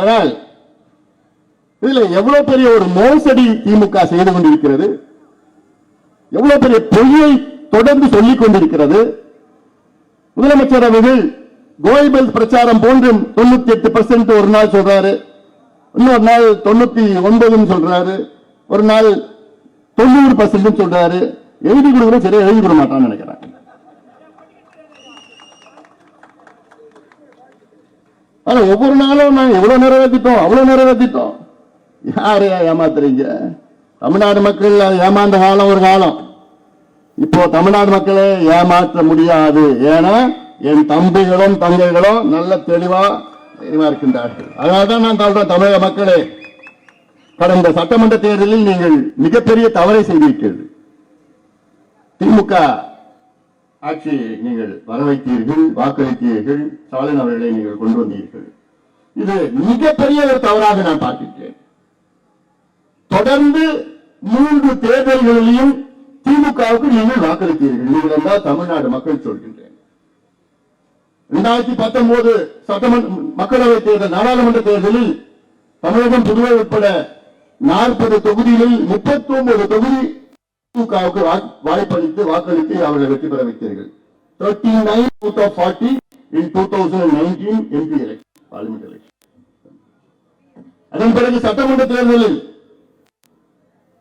ஆனால் இதுல எவ்வளவு பெரிய ஒரு மோசடி திமுக செய்து கொண்டிருக்கிறது? எவ்வளவு பெரிய பொய்யை தொடர்ந்து சொல்லிக் கொண்டிருக்கிறது? முதலமைச்சர் அவர்கள் கோயபெல் பிரச்சாரம் போன்றும் தொண்ணூத்தி எட்டு பர்சன்ட் ஒரு நாள் சொல்றாரு. இன்னொரு நாள் தொண்ணூத்தி ஒன்பதுன்னு சொல்றாரு. ஒரு நாள் தொண்ணூறு பர்சன்ட் சொல்றாரு. எழுதி கொடுக்கணும் சரியா எழுதி கொடுக்க மாட்டான்னு நினைக்கிறேன். ஆனா ஒவ்வொரு நாளும் நாங்க எவ்வளவு நிறைவேற்றிட்டோம்? அவ்வளவு நிறைவேற்றிட்டோம். யாரையா ஏமாத்துறீங்க? தமிழ்நாடு மக்கள் ஏமாந்த காலம் ஒரு காலம். இப்போ தமிழ்நாடு மக்களை ஏமாற்ற முடியாது. ஏன்னா என் தம்பிகளும் தங்கைகளும் நல்ல தெளிவா தெளிவா இருக்கின்றார்கள். அதனால்தான் நான் சொல்றேன் தமிழக மக்களே கடந்த சட்டமன்ற தேர்தலில் நீங்கள் மிகப்பெரிய தவறை செய்தீர்கள். திமுக ஆட்சியை நீங்கள் வரவைத்தீர்கள் வாக்களித்தீர்கள் ஸ்டாலின் அவர்களை நீங்கள் கொண்டு வந்தீர்கள். இது மிகப்பெரிய ஒரு தவறாக நான் பார்க்கிறேன் தொடர்ந்து மூன்று தேர்தல்களிலும் திமுகவுக்கு நீங்கள் வாக்களித்தீர்கள். நீங்கள் என்றால் தமிழ்நாடு மக்கள் சொல்கின்றேன். இரண்டாயிரத்தி பத்தொன்பது சட்டமன்ற மக்களவை தேர்தல் நாடாளுமன்ற தேர்தலில் தமிழகம் புதுவை உட்பட நாற்பது தொகுதிகளில் முப்பத்தி ஒன்பது தொகுதி திமுகவுக்கு வாய்ப்பளித்து வாக்களித்து அவர்களை வெற்றி பெற வைத்தீர்கள். Thirty nine out of forty in two thousand nineteen MP election parliament election அதன் பிறகு சட்டமன்ற தேர்தலில்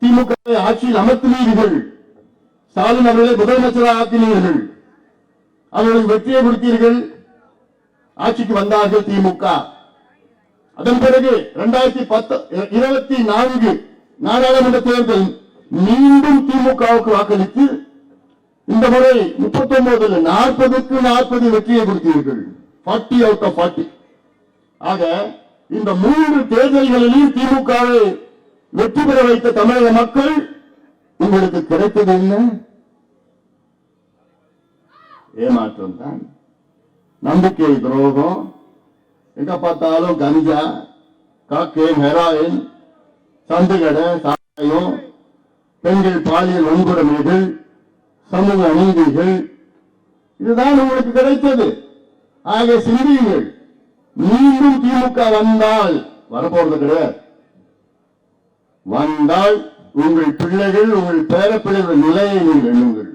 திமுக ஆட்சியில் அமர்த்தினீர்கள். ஸ்டாலின் அவர்களை முதலமைச்சராக ஆக்கினீர்கள். அவர்களுக்கு வெற்றியை கொடுத்தீர்கள். ஆட்சிக்கு வந்தார்கள் திமுக. அதன் பிறகு இரண்டாயிரத்தி பத்து இருபத்தி நான்கு நாடாளுமன்ற தேர்தல் மீண்டும் திமுகவுக்கு வாக்களித்து இந்த முறை முப்பத்தி ஒன்பதுல நாற்பதுக்கு நாற்பது வெற்றியை கொடுத்தீர்கள். ஃபார்ட்டி அவுட் ஆஃப் ஃபார்ட்டி ஆக இந்த மூன்று தேர்தல்களிலும் திமுகவை வெற்றி பெற வைத்த தமிழக மக்கள் உங்களுக்கு கிடைத்தது என்ன? ஏமாற்றம் தான். நம்பிக்கை துரோகம். எங்க பார்த்தாலும் கஞ்சா காக்கே ஹெராயின் சந்துகடை சாயம் பெண்கள் பாலியல் வன்கொடுமைகள் சமூக அநீதிகள் இதுதான் உங்களுக்கு கிடைத்தது. ஆக சிந்தியுங்கள். மீண்டும் திமுக வந்தால் வரப்போறது கிடையாது. வந்தால் உங்கள் பிள்ளைகள் உங்கள் பேரப்பிள்ளைகள் நிலையை நீங்கள் எண்ணுங்கள்.